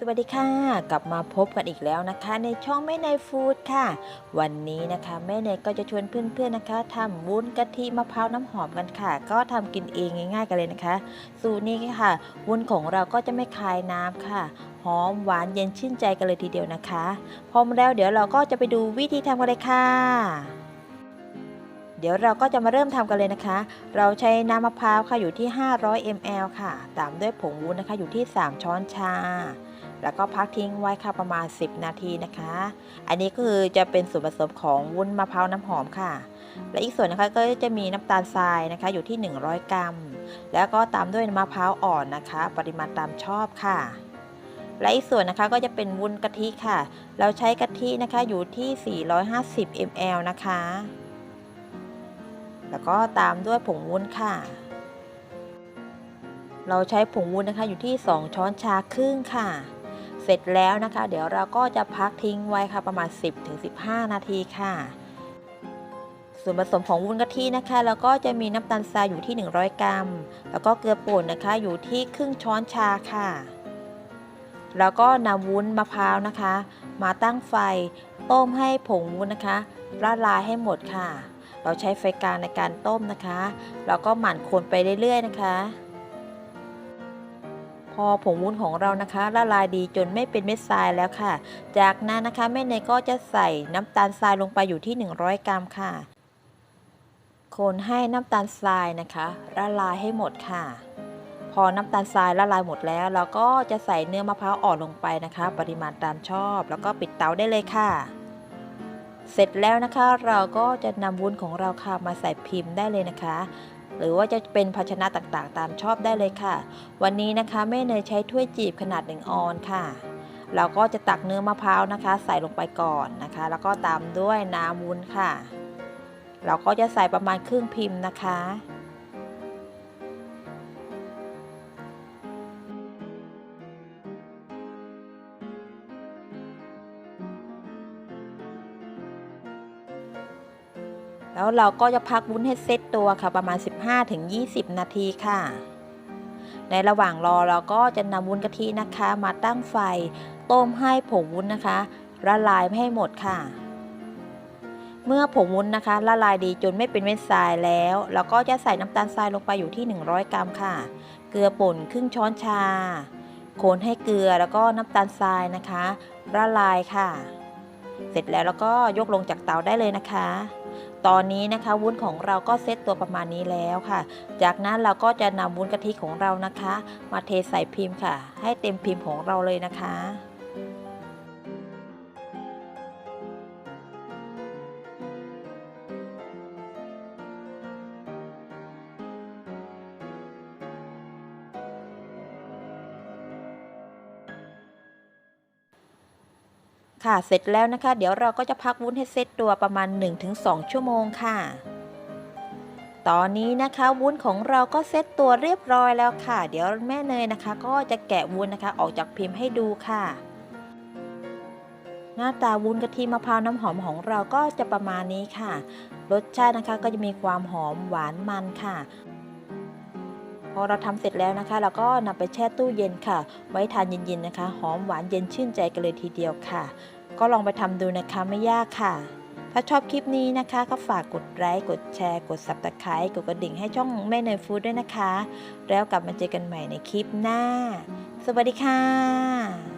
สวัสดีค่ะ กลับมาพบกันอีกแล้วนะคะ ในช่องแม่ในยฟู้ดค่ะ วันนี้นะคะแม่เนยก็จะชวนเพื่อนๆนะคะทำวุ้นกะทิมะพร้าวน้ำหอมกันค่ะ ก็ทำกินเองง่ายๆกันเลยนะคะ สูตรนี้ค่ะ วุ้นของเราก็จะไม่คายน้ำค่ะหอมหวานเย็นชื่นใจกันเลยทีเดียวนะคะพร้อมแล้วเดี๋ยวเราก็จะไปดูวิธีทำกันเลยค่ะเดี๋ยวเราก็จะมาเริ่มทำกันเลยนะคะ เราใช้น้ำมะพร้าวค่ะอยู่ที่ 500 ml ค่ะ ตามด้วยผงวุ้นนะคะอยู่ที่ 3 ช้อนชา แล้วก็พักทิ้งไว้ค่ะประมาณ 10 นาทีนะคะ อันนี้ก็คือจะเป็นส่วนผสมของวุ้นมะพร้าวน้ำหอมค่ะ และอีกส่วนนะคะก็จะมีน้ำตาลทรายนะคะอยู่ที่ 100 กรัม แล้วก็ตามด้วยมะพร้าวอ่อนนะคะ ปริมาณตามชอบค่ะ และอีกส่วนนะคะก็จะเป็นวุ้นกะทิค่ะ เราใช้กะทินะคะอยู่ที่ 450 ml นะคะ แล้วก็ตามด้วยผงวุ้นค่ะเราใช้ผงวุ้นนะคะอยู่ที่ 2 ช้อนชาครึ่งค่ะ สร็จแล้วนะคะ เดี๋ยวเราก็จะพักทิ้งไว้ค่ะประมาณ 10-15 นาทีค่ะ ส่วนผสมของวุ้นกะทินะคะ แล้วก็จะมีน้ำตาลทรายอยู่ที่ 100 กรัม แล้วก็เกลือป่นนะคะอยู่ที่ครึ่งช้อนชาค่ะ แล้วก็นำวุ้นมะพร้าวนะคะ มาตั้งไฟต้มให้ผงวุ้นนะคะละลายให้หมดค่ะ เราใช้ไฟกลางในการต้มนะคะ แล้วก็หมั่นคนไปเรื่อยๆนะคะ อผงวุ้นของเรานะคะ ละลายดีจนไม่เป็นเม็ดทรายแล้วค่ะ จากนั้นนะคะแม่เนยก็จะใส่น้ำตาลทรายลงไปอยู่ที่ 100 กรัมค่ะ คนให้น้ำตาลทรายนะคะ ละลายให้หมดค่ะ พอน้ำตาลทรายละลายหมดแล้ว เราก็จะใส่เนื้อมะพร้าวอ่อนลงไปนะคะ ปริมาณตามชอบ แล้วก็ปิดเตาได้เลยค่ะเสร็จแล้วนะคะเราก็จะนำวุ้นของเราค่ะมาใส่พิมพ์ได้เลยนะคะ หรือว่าจะเป็นภาชนะต่างๆ ตามชอบได้เลยค่ะ วันนี้นะคะแม่เนยใช้ถ้วยจีบขนาด 1 ออนค่ะ เราก็จะตักเนื้อมะพร้าวนะคะ ใส่ลงไปก่อนนะคะ แล้วก็ตามด้วยน้ำวุ้นค่ะ เราก็จะใส่ประมาณครึ่งพิมพ์นะคะ แล้วเราก็จะพักวุ้นให้เซตตัวค่ะประมาณ 15-20 นาทีค่ะ ในระหว่างรอเราก็จะนำวุ้นกะทินะคะ มาตั้งไฟต้มให้ผงวุ้นนะคะ ละลายให้หมดค่ะ เมื่อผงวุ้นนะคะ ละลายดีจนไม่เป็นเม็ดทรายแล้ว เราก็จะใส่น้ำตาลทรายลงไปอยู่ที่ 100 กรัมค่ะ เกลือป่นครึ่งช้อนชาคนให้เกลือแล้วก็น้ำตาลทรายนะคะละลายค่ะ เสร็จแล้วแล้วก็ยกลงจากเตาได้เลยนะคะ ตอนนี้นะคะวุ้นของเราก็เซตตัวประมาณนี้แล้วค่ะ จากนั้นเราก็จะนำวุ้นกะทิของเรานะคะ มาเทใส่พิมพ์ค่ะ ให้เต็มพิมพ์ของเราเลยนะคะ ค่ะ เสร็จแล้วนะคะ เดี๋ยวเราก็จะพักวุ้นให้เซตตัวประมาณ 1-2 ชั่วโมงค่ะ ตอนนี้นะคะวุ้นของเราก็เซตตัวเรียบร้อยแล้วค่ะ เดี๋ยวแม่เนยนะคะ ก็จะแกะวุ้นนะคะ ออกจากพิมพ์ให้ดูค่ะ หน้าตาวุ้นกะทิมะพร้าวน้ำหอมของเราก็จะประมาณนี้ค่ะ รสชาตินะคะก็จะมีความหอมหวานมันค่ะ อเราทำเสร็จแล้วนะคะ เราก็นำไปแช่ตู้เย็นค่ะ ไว้ทานเย็นๆนะคะ หอมหวานเย็นชื่นใจกันเลยทีเดียวค่ะ ก็ลองไปทำดูนะคะไม่ยากค่ะ ถ้าชอบคลิปนี้นะคะ ก็ฝากกดไลค์กดแชร์กด subscribe กดกระดิ่งให้ช่องแม่เนยฟู้ดด้วยนะคะ แล้วกลับมาเจอกันใหม่ในคลิปหน้า สวัสดีค่ะ